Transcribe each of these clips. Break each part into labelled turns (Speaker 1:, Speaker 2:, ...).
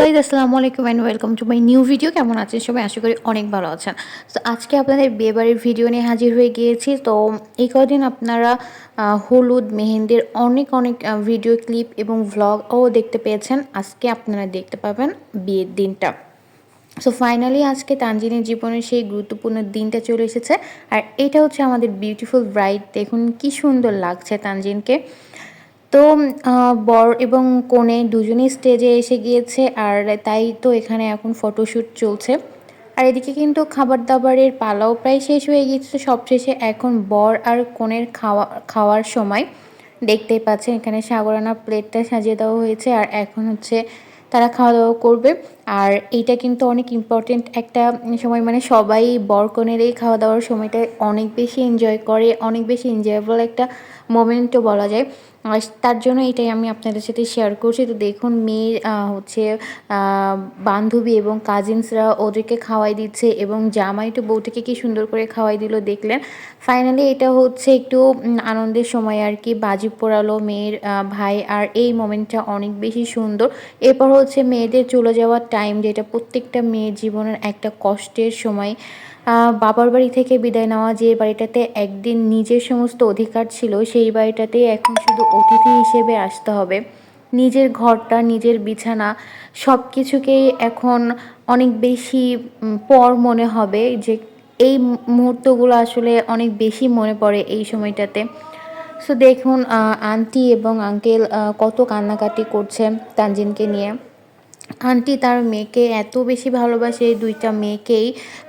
Speaker 1: Guys আসসালামু আলাইকুম and welcome to my new video কেমন আছেন সবাই? আশা করি অনেক ভালো আছেন। তো আজকে আপনাদের বিয়েবাড়ির ভিডিও নিয়ে হাজির হয়ে গিয়েছি। তো এই কদিন আপনারা হলুদ, মেহেন্দির অনেক অনেক ভিডিও ক্লিপ এবং ভ্লগও দেখতে পেয়েছেন। আজকে আপনারা দেখতে পাবেন বিয়ের দিনটা। সো ফাইনালি আজকে তানজিনের জীবনের সেই গুরুত্বপূর্ণ দিনটা চলে এসেছে। আর এটা হচ্ছে আমাদের বিউটিফুল ব্রাইড দেখুন কি সুন্দর লাগছে তানজিনকে। তো বর এবং কনে দুজনেই স্টেজে এসে গিয়েছে আর তাই তো এখানে এখন ফটোশ্যুট চলছে। আর এদিকে কিন্তু খাবার দাবারের পালাও প্রায় শেষ হয়ে গিয়েছে। সবশেষে এখন বর আর কনের খাওয়া, খাওয়ার সময়। দেখতেই পাচ্ছেন এখানে সাগরানা প্লেটটা সাজিয়ে দেওয়া হয়েছে আর এখন হচ্ছে তারা খাওয়া দাওয়া করবে। আর এইটা কিন্তু অনেক ইম্পর্টেন্ট একটা সময়। মানে সবাই বরকনের এই খাওয়া দাওয়ার সময়টা অনেক বেশি এনজয় করে, অনেক বেশি এনজয়েবল একটা মোমেন্টও বলা যায়। তার জন্য এটাই আমি আপনাদের সাথে শেয়ার করছি। তো দেখুন মেয়ের হচ্ছে বান্ধবী এবং কাজিনসরা ওদেরকে খাওয়াই দিচ্ছে এবং জামাই তো বউটিকে কি সুন্দর করে খাওয়াই দিল দেখলেন। ফাইনালি এটা হচ্ছে একটু আনন্দের সময় আর কি। বাজি পোড়ালো মেয়ের ভাই আর এই মোমেন্টটা অনেক বেশি সুন্দর। এরপর হচ্ছে মেয়েদের চলে যাওয়ার টাইম যেটা প্রত্যেকটা মেয়ের জীবনের একটা কষ্টের সময়। বাবার বাড়ি থেকে বিদায় নেওয়া যে বাড়িটাতে একদিন নিজের সমস্ত অধিকার ছিল, সেই বাড়িটাতে এখন শুধু অতিথি হিসেবে আসতে হবে। নিজের ঘরটা, নিজের বিছানা সব কিছুকেই এখন অনেক বেশি পর মনে হবে যে এই মুহূর্তগুলো আসলে অনেক বেশি মনে পড়ে এই সময়টাতে। সো দেখুন আন্টি এবং আঙ্কেল কত কান্নাকাটি করছে তানজিনকে নিয়ে। আন্টি তার মেয়েকে এত বেশি ভালোবাসে, এই দুইটা মেয়েকেই।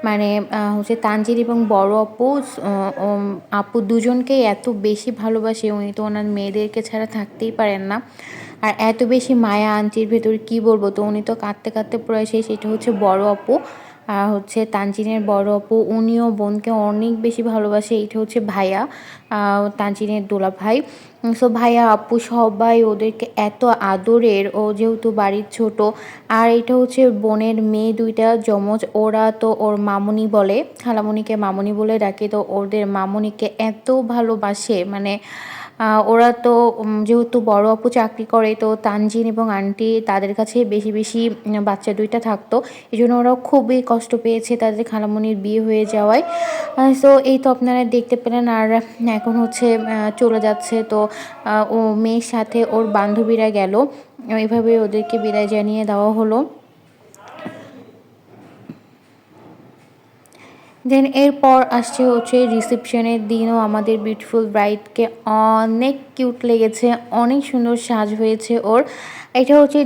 Speaker 1: মানে হচ্ছে তানজির এবং বড় আপু আপু দুজনকেই এত বেশি ভালোবাসে, উনি তো ওনার মেয়েদেরকে ছাড়া থাকতেই পারেন না। আর এত বেশি মায়া আন্টির ভেতর কি বলব? তো উনি তো কাঁদতে কাঁদতে পুরো সেটা হচ্ছে বড় আপু। আর হচ্ছে তানজিনের বড় আপু, উনিও বোনকে অনেক বেশি ভালোবাসে। এইটা হচ্ছে ভাইয়া তানজিনের দোলা ভাই সো ভাইয়া, আপু সবাই ওদেরকে এত আদরের, ও যেহেতু বাড়ির ছোট, আর এটা হচ্ছে বোনের মেয়ে দুইটা, যমজ। ওরা তো ওর মামুনি বলে, খালামুনিকে মামনি বলে ডাকে, তো ওদের মামনিকে এত ভালোবাসে মানে ওরা তো যেহেতু বড় আপু চাকরি করে, তো তানজিন এবং আন্টি তাদের কাছে বেশি বেশি বাচ্চা দুইটা থাকতো। এই জন্য ওরা খুবই কষ্ট পেয়েছে তাদের খালামণির বিয়ে হয়ে যাওয়ায়। সো এই তো আপনারা দেখতে পেলেন। আর এখন হচ্ছে চলে যাচ্ছে। তো ও মেয়ের সাথে ওর বান্ধবীরা গেল। এভাবে ওদেরকে বিদায় জানিয়ে দেওয়া হলো। দেন এরপর আসছে হচ্ছে রিসেপশনের দিনও। আমাদের বিউটিফুল ব্রাইডকে অনেক কিউট লেগেছে, অনেক সুন্দর সাজ হয়েছে ওর। এটা হচ্ছে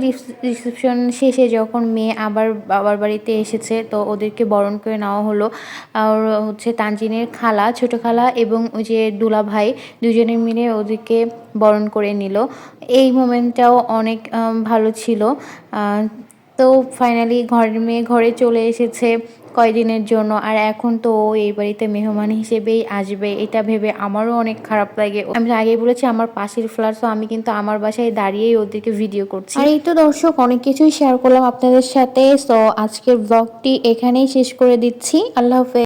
Speaker 1: রিসেপশন শেষে যখন মেয়ে আবার বাবার বাড়িতে এসেছে, তো ওদেরকে বরণ করে নেওয়া হলো। আর হচ্ছে তানজিনের খালা, ছোট খালা এবং ওই যে দুলা ভাই দুজনে মিলে ওদেরকে বরণ করে নিল। এই মোমেন্টটাও অনেক ভালো ছিল। তো ফাইনালি ঘরের মেয়ে ঘরে চলে এসেছে। কয়দিনের জন্য, আর এখন তো ও এই বাড়িতে মেহমান হিসেবেই আসবে, এটা ভেবে আমারও অনেক খারাপ লাগে। আমি আগেই বলেছি, আমার পাশের ফ্ল্যাট, তো আমি কিন্তু আমার বাসায় দাঁড়িয়েই ওদেরকে ভিডিও করছি। আর এই তো দর্শক, অনেক কিছুই শেয়ার করলাম আপনাদের সাথে তো আজকের ব্লগটি এখানেই শেষ করে দিচ্ছি। আল্লাহ হাফেজ।